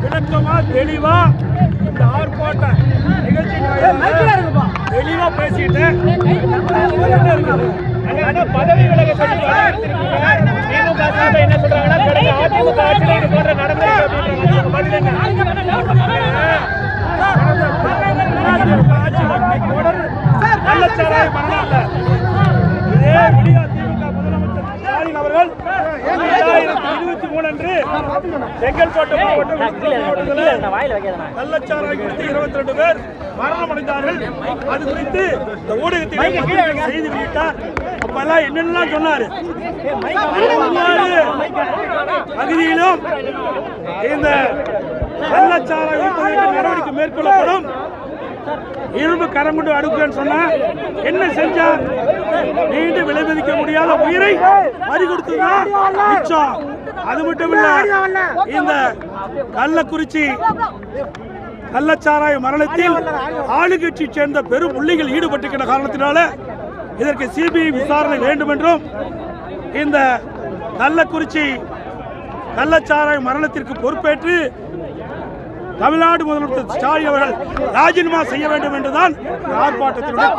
விளக்கமா தெளிவா இந்த ஆர்ப்பாட்ட நிகழ்ச்சி தெளிவா பேசிட்டு பதவி விலக என்ன சொல்றாங்கன்னா கடந்த அதிமுக ஆட்சியில் இது போன்ற அவர்கள் இரண்டாயிரத்தி இருபத்தி மூணு அன்று செங்கல்பட்டு மாவட்டம் கள்ளச்சாராயம் குறித்து இருபத்தி ரெண்டு பேர் மரணம் அடைந்தார்கள் அது குறித்து இந்த ஊடகத்தில் செய்தி வெளியிட்டார். அப்பெல்லாம் என்னென்னலாம் சொன்னாரு? பகுதியிலும் இந்த கள்ளச்சாராயம் நடவடிக்கை மேற்கொள்ளப்படும். இரும்பு கரம் கொண்டு அடுக்குன்னு சொன்னா என்ன செஞ்சா நீண்டு விலை மதிக்க முடியாத உயிரை பறி கொடுத்ததுதான் மிச்சம். அது மட்டும் இல்ல இந்த கள்ளக்குறிச்சி கள்ளச்சாராய மரணத்தில் ஆளுங்கட்சி சேர்ந்த பெரும் புள்ளிகள் ஈடுபட்டிருக்கிற காரணத்தினால இதற்கு சிபிஐ விசாரணை வேண்டும் என்றும் இந்த கள்ளக்குறிச்சி கள்ளச்சாராய மரணத்திற்கு பொறுப்பேற்று தமிழ்நாடு முதலமைச்சர் ஸ்டாலின் அவர்கள் ராஜினாமா செய்ய வேண்டும் என்றுதான் ஆர்ப்பாட்டத்தினுடைய